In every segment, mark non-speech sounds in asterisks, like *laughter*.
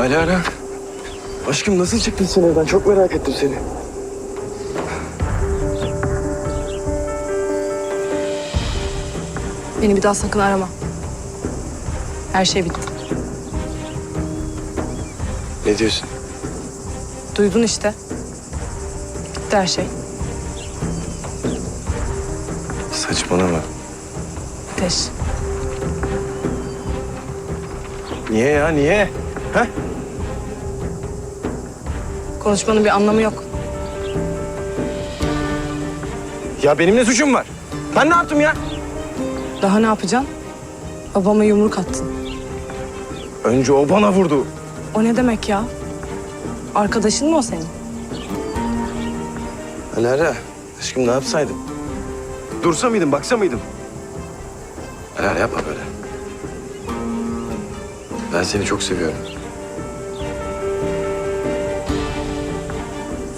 Alara. Aşkım nasıl çıktın sen evden? Çok merak ettim seni. Beni bir daha sakın arama. Her şey bitti. Ne diyorsun? Duydun işte. Bitti her şey. Saçmalama. Ateş. Niye ya niye? Ha? Konuşmanın bir anlamı yok. Ya benim ne suçum var? Ben ne yaptım ya? Daha ne yapacaksın? Babama yumruk attın. Önce o bana vurdu. O ne demek ya? Arkadaşın mı o senin? Alara. Aşkım ne yapsaydım? Dursa mıydım, baksa mıydım? Alara yapma böyle. Ben seni çok seviyorum.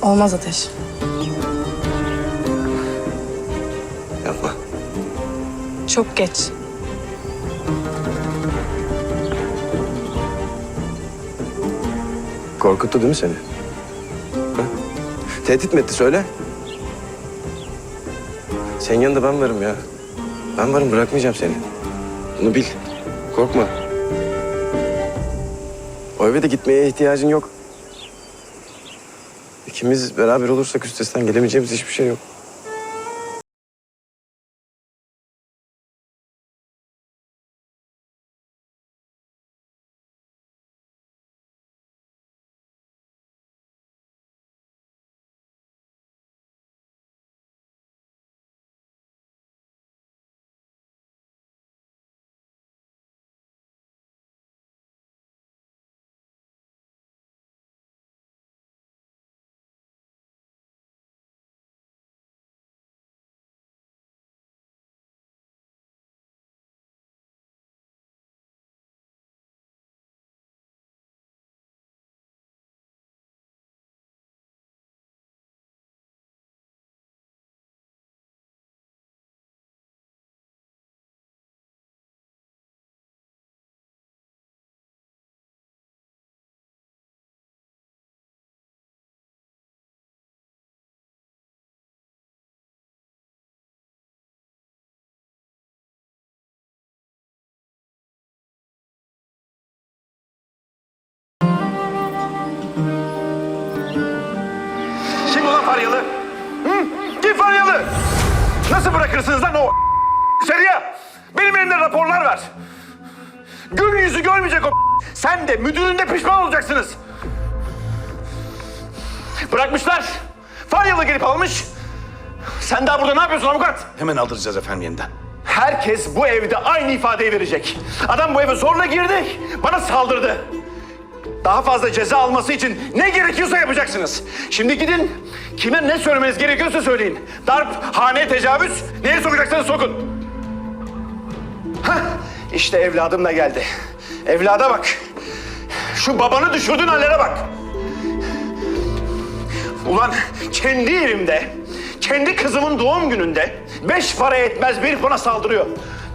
Olmaz Ateş. Yapma. Çok geç. Korkuttu değil mi seni? Ha? Tehdit mi etti söyle? Senin yanında ben varım ya. Ben varım bırakmayacağım seni. Bunu bil. Korkma. O eve de gitmeye ihtiyacın yok. İkimiz beraber olursak üstesinden gelemeyeceğimiz hiçbir şey yok. Faryalı? Hı? Kim Faryalı? Nasıl bırakırsınız lan o *laughs* içeriye? Benim elimde raporlar var. Gün yüzü görmeyecek o *laughs* Sen de müdürün de pişman olacaksınız. Bırakmışlar. Faryalı gelip almış. Sen daha burada ne yapıyorsun avukat? Hemen aldıracağız efendim yeniden. Herkes bu evde aynı ifadeyi verecek. Adam bu eve zorla girdi, bana saldırdı. Daha fazla ceza alması için ne gerekiyorsa yapacaksınız. Şimdi gidin, kime ne söylemeniz gerekiyorsa söyleyin. Darp, hane tecavüz, neye sokacaksanız sokun. Hah, işte evladım da geldi. Evlada bak. Şu babanı düşürdüğün hallere bak. Ulan kendi evimde, kendi kızımın doğum gününde beş para etmez bir bana saldırıyor.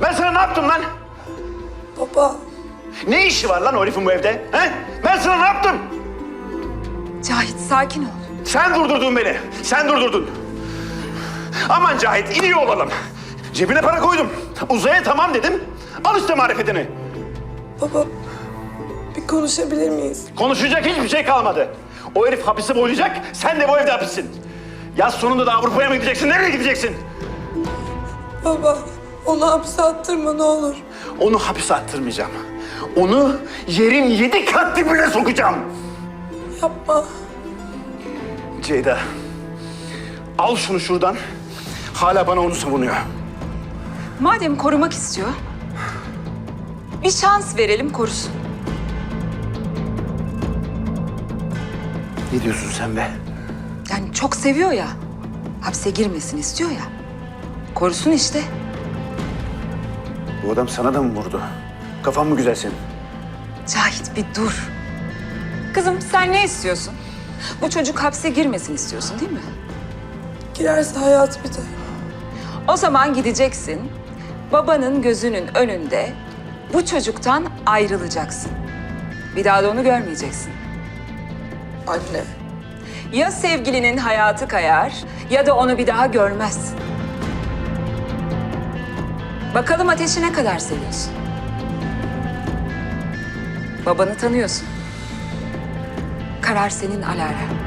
Ben sana ne yaptım lan? Baba, Ne işi var lan o herifin bu evde? He? Ben sana ne yaptım? Cahit sakin ol. Sen durdurdun beni. Sen durdurdun. Aman Cahit iyi olalım. Cebine para koydum. Uzaya tamam dedim. Al işte marifetini. Baba, bir konuşabilir miyiz? Konuşacak hiçbir şey kalmadı. O herif hapisi boylayacak, sen de bu evde hapissin. Yaz sonunda da Avrupa'ya mı gideceksin? Nereye gideceksin? Baba, onu hapse attırma ne olur. Onu hapise attırmayacağım. Onu yerin yedi kat dibine sokacağım. Yapma. Ceyda, al şunu şuradan. Hala bana onu savunuyor. Madem korumak istiyor, bir şans verelim korusun. Ne diyorsun sen be? Yani çok seviyor ya, hapse girmesin istiyor ya. Korusun işte. Bu adam sana da mı vurdu? Kafan mı güzel senin? Cahit bir dur. Kızım sen ne istiyorsun? Bu çocuk hapse girmesin istiyorsun değil mi? Girerse hayat biter. O zaman gideceksin. Babanın gözünün önünde bu çocuktan ayrılacaksın. Bir daha da onu görmeyeceksin. Anne. Ya sevgilinin hayatı kayar ya da onu bir daha görmezsin. Bakalım ateşi ne kadar seviyorsun? Babanı tanıyorsun. Karar senin Alara.